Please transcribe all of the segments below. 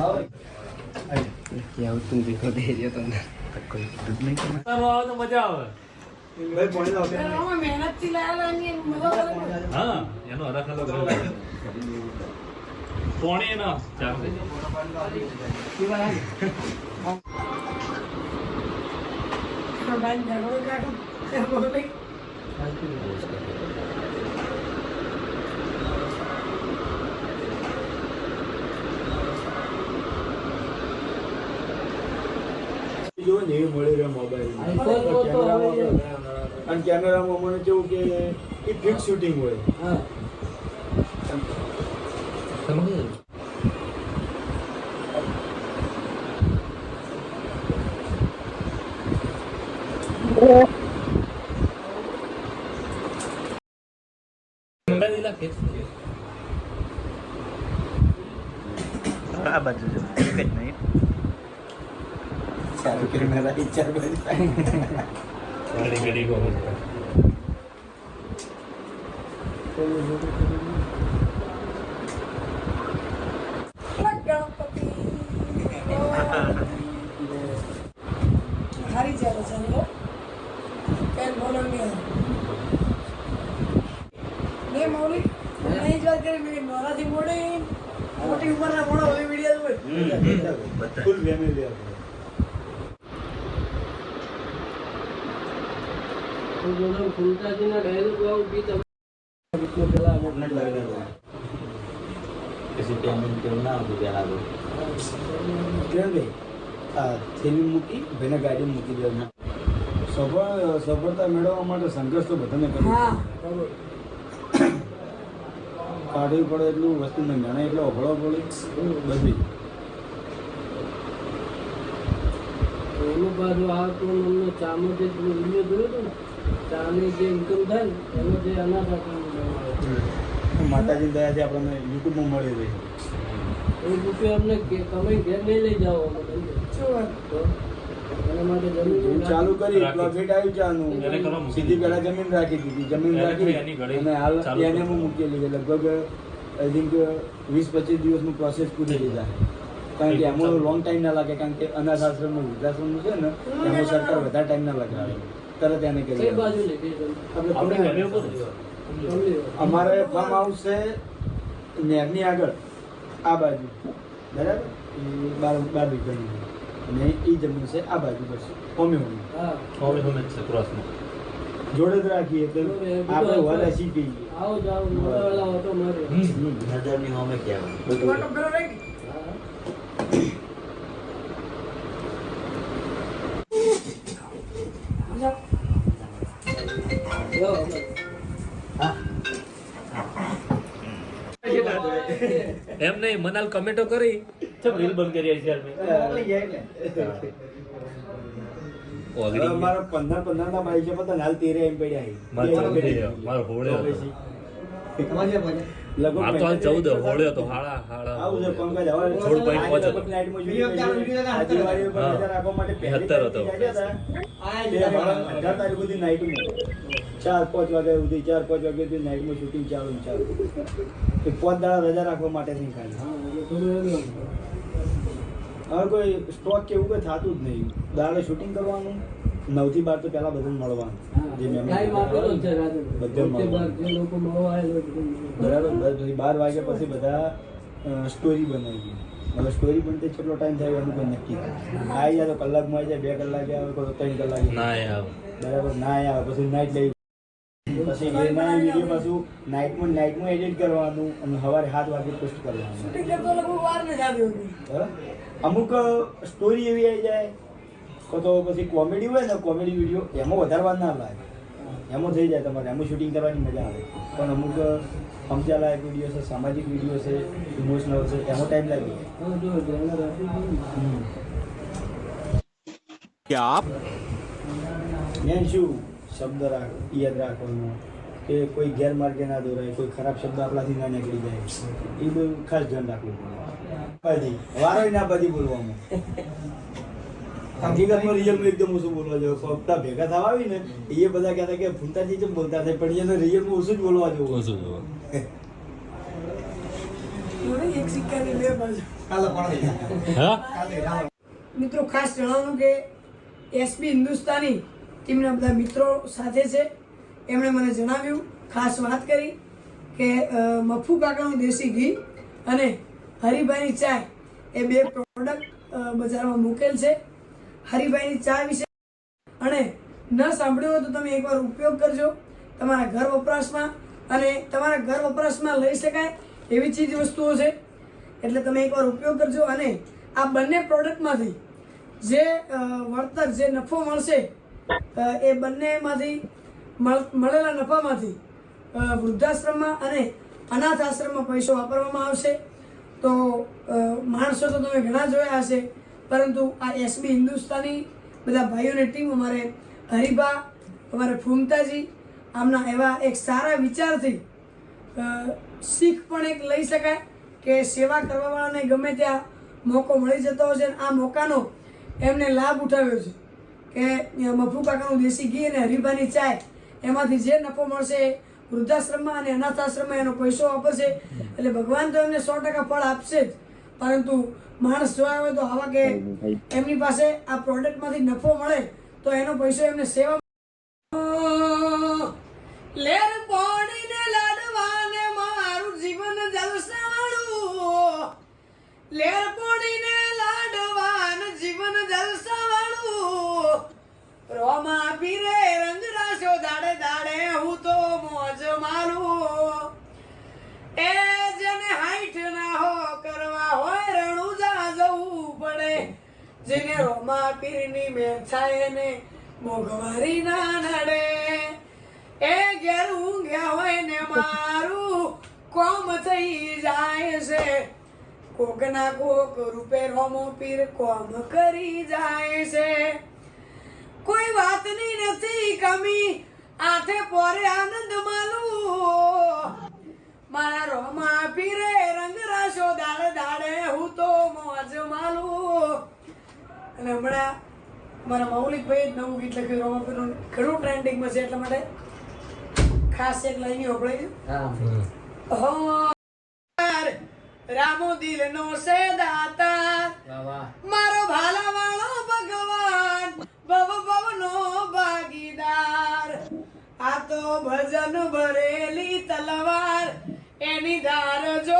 કે આવું તું દેખો દે રહ્યો તમને કોઈ દૂધ નહીં કે આવે તો મજા આવે અમે મહેનતથી લાયેલા એની મદદ કરે. હા એનો હરખ અલગ અલગ પોણી ના ચાર એનો ડાઈન ઝઘડો કાઢો. એ બોલે. જો ને મળી રહે મોબાઈલ અને કેમેરામાં મને કેવું કે એ ફિક્સ શૂટિંગ હોય. આ બાજુ જો એક જ નહીં ઘડી કહો ગણપતિ. હારી ચાલે છે એનો. બોલો નહીં? નહીં જ વાત કરી મેં મોડી મોટી ઉંમરના મોડો હવે વીડિયો ફૂલ ફેમિલી આપણે કેમ ભાઈ આ થેલી મૂકી ભાઈને ગાડી મૂકી દેવાનું સફળ સફળતા મેળવવા માટે સંઘર્ષ તો બધાને કરવો હા. કાઢવી પડે એટલું વસ્તુ ને જાણે એટલે અભળો પડે. બધી. એનું બાજુ આવતો અમને ચાનો જે વીડિયો જોયો હતો ને ચાની જે ઇન્કમ થાય ને એનો જે અનાથ આશ્રમ માતાજી દયાથી આપણને યુટ્યુબમાં મળી રહી. એ રૂપિયા અમને કે- ઘેર નહીં લઈ જાઓ એના માટે જમીન ચાલુ કરી. પ્રોફિટ આવ્યું ચાનું સીધી પેલા જમીન રાખી દીધી. જમીન રાખી અને હાલ એને હું મૂકેલી છે લગભગ આઈ થિંક વીસ પચીસ દિવસનું પ્રોસેસ પૂરી લીધા કારણ કે એમાં લોંગ ટાઈમ ના લાગે. કારણ કે અનાથ આશ્રમનું વૃદ્ધાશ્રમનું છે ને એમાં સરકાર વધારે ટાઈમ ના લગાવે તરત એને કરી. અમારે ફાર્મ હાઉસ છે નેરની આગળ આ બાજુ. બરાબર? એ બાર બાર વીઘાની અને એ જમીન છે આ બાજુ બસ હોમે હોમે. હા. હવે અમે છે ક્રોસમાં જોડે જ રાખીએ તો આપણે વાલા શીખી આવો જાવ મોટા વેલા મારે. નજરની હોમે વાટો પેલો રહી ગયો. હા. જાઓ. જો અમે. એમ નહીં મનાલ કમેન્ટો કરી. ચમ રીલ બંધ કરી છે મારા પંદર પંદર ના ભાઈ છે પતા હાલ તેરે એમ પડ્યા છે. મારો હોળે હતો. લગભગ તો હાલ ચૌદ હોળ્યો તો હાળા હાળા આવું છે પંકજ. હવે બેહત્તર હતો. અઢાર તારીખ સુધી નાઇટમાં ચાર પાંચ વાગ્યા સુધી ચાર પાંચ વાગ્યા સુધી નાઇટમાં શૂટિંગ ચાલુ ચાલુ. એ પાંચ દાડા રજા રાખવા માટે નહીં ખાલી. હવે કોઈ સ્ટોક કે એવું કંઈ થતું જ નહીં. દાડે શૂટિંગ કરવાનું નવથી બાર તો પેલા બધું મળવાનું. બધે. બરાબર બાર વાગ્યા પછી બધા સ્ટોરી બનાવી. હવે સ્ટોરી બનતે છેલ્લો કેટલો ટાઈમ થાય એનું કોઈ નક્કી આવી જાય તો કલાકમાં આવી જાય બે કલાકે આવે કોઈ ત્રણ કલાકે. ના આવે. બરાબર ના આવે. પછી નાઇટ લઈ પછી એના વીડિયો પાછું નાઇટમાં નાઇટમાં એડિટ કરવાનું અને સવારે સાત વાગે પોસ્ટ કરવાનું? અમુક સ્ટોરી એવી આવી જાય. કો તો પછી કોમેડી હોય ને કોમેડી વીડિયો એમાં વધારે વાર ના લાગે. એમાં થઈ જાય તમારે. એમાં શૂટિંગ કરવાની મજા આવે. પણ અમુક સમજાલાયક વીડિયો છે સામાજિક વીડિયો છે ઇમોશનલ છે એમાં ટાઈમ લાગી જાય. આપ. મેન શું શબ્દ રાખ યાદ રાખવાનો? કે કોઈ ગેરમાર્ગે ના દોરાય કોઈ ખરાબ શબ્દ આપણાથી ના નીકળી જાય. એ બધું ખાસ ધ્યાન રાખવું પડે. બધી વારો ના બધી બોલવામાં. હકીકતમાં રિયલમાં એકદમ ઓછું બોલવા જેવું. ફક્ત ભેગા થવા આવી ને એ બધા કહેતા કે ફૂંતાજી જેમ બોલતા થાય પણ એને રિયલમાં ઓછું જ બોલવા જેવું. ઓછું જોવા એક સિક્કાની બે બાજુ. હા? મિત્રો ખાસ જણાવવાનું કે એસપી હિન્દુસ્તાની ટીમના બધા મિત્રો સાથે છે. એમણે મને જણાવ્યું ખાસ વાત કરી કે મફુ કાકાનું દેશી ઘી અને હરિભાઈની ચાય એ બે પ્રોડક્ટ બજારમાં મૂકેલ છે. હરિભાઈની ચા વિશે. અને ન સાંભળ્યું હોય તો તમે એકવાર ઉપયોગ કરજો તમારા ઘર વપરાશમાં અને તમારા ઘર વપરાશમાં લઈ શકાય એવી ચીજ વસ્તુઓ છે. એટલે તમે એકવાર ઉપયોગ કરજો અને આ બંને પ્રોડક્ટમાંથી જે વળતર, જે નફો મળશે એ બંનેમાંથી મળ- મળેલા નફામાંથી વૃદ્ધાશ્રમમાં અને અનાથ આશ્રમમાં પૈસો વાપરવામાં આવશે. તો માણસો તો તમે ઘણા જોયા હશે. પરંતુ આ એસબી હિન્દુસ્તાની બધા ભાઈઓની ટીમ અમારે હરિભા અમારે ફૂમતાજી આમના એવા એક સારા વિચારથી શીખ પણ એક લઈ શકાય કે સેવા કરવાવાળાને ગમે ત્યાં મોકો મળી જતો હોય છે અને આ મોકાનો એમને લાભ ઉઠાવ્યો છે કે મફુ કાકાનું દેશી ઘી અને હરિભાની ચાય એમાંથી જે નફો મળશે વૃદ્ધાશ્રમમાં અને અનાથ આશ્રમમાં એનો પૈસો વાપરશે. એટલે ભગવાન તો એમને સો ટકા ફળ આપશે જ. પરંતુ માણસ જોયા હોય તો આવા કે એમની પાસે આ પ્રોડક્ટમાંથી નફો મળે તો એનો પૈસો એમને સેવા જેને રોમા પીરની મેછાય ને મોઘવારી ના નડે. એ ઘેર ઊંઘ્યા હોય ને મારું કોમ થઈ જાય છે. કોક ના કોક રૂપે રોમો પીર કોમ કરી જાય છે. કોઈ વાતની નથી કમી, આથે પોરે આનંદ માલું મારા રોમા પીરે રંગ રાશો દાડે દાડે હું તો અને હમણાં મારા મૌલિકભાઈ જ નવું ગીત લખ્યું રોમા પીરનું ઘણું ટ્રેન્ડિંગમાં છે એટલા માટે ખાસ એક લાઈન વપરાય હો. રામો દિલ નો સે દાતા મારો ભાલા વાળો ભગવાન ભવ ભવ નો ભાગીદાર. આ તો ભજન ભરેલી તલવાર એની ધાર જોરદાર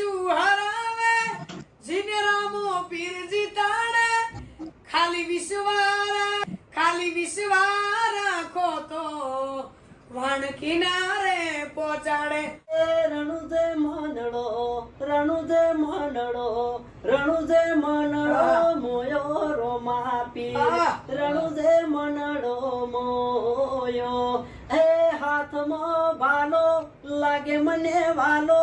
શું હરાવે જીને રામો પીર જીતાડે ખાલી વિશ્વારા ખાલી વિશ્વા રાખો તો વાણ કિનારે પહોંચાડે. રણુદે મનડો રણુદે મનડો રણુદે મનડો મોયો રોમાપી આહ! રણુદે મનડો મોયો. હે હાથમાં ભાલો લાગે મને વાલો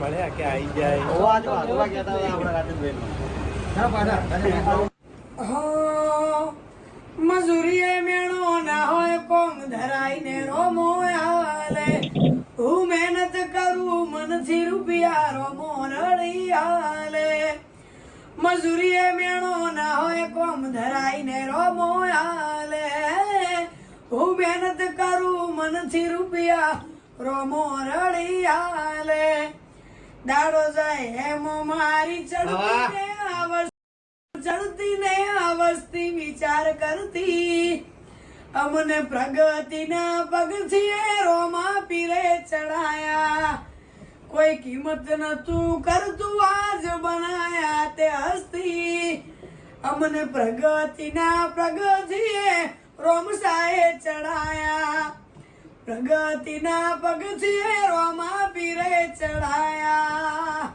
મળ્યા કે આવી જાય હો, મજૂરીએ મેણો ના હોય કોમ ધરાઈને રોમો હાલે. હું મહેનત કરું મનથી રૂપિયા રોમો રડી હાલે. મજૂરી એ મેળો ના હોય કોમ ધરાઈને રોમો હાલે. હું મહેનત કરું મનથી રૂપિયા રોમો રડી હાલે. દાડો જાય એમ મારી ચડતી ને ચડતી ને વિચાર કરતી. અમને પ્રગતિના પગથિયે રોમા પીરે ચડાયા. કોઈ કિંમત નતું કરતું આજ બનાયા તે હસ્તી. અમને પ્રગતિના પ્રગથિયે રોમસાએ ચડાયા. પ્રગતિના પગથી રોમા પીરે ચડાયા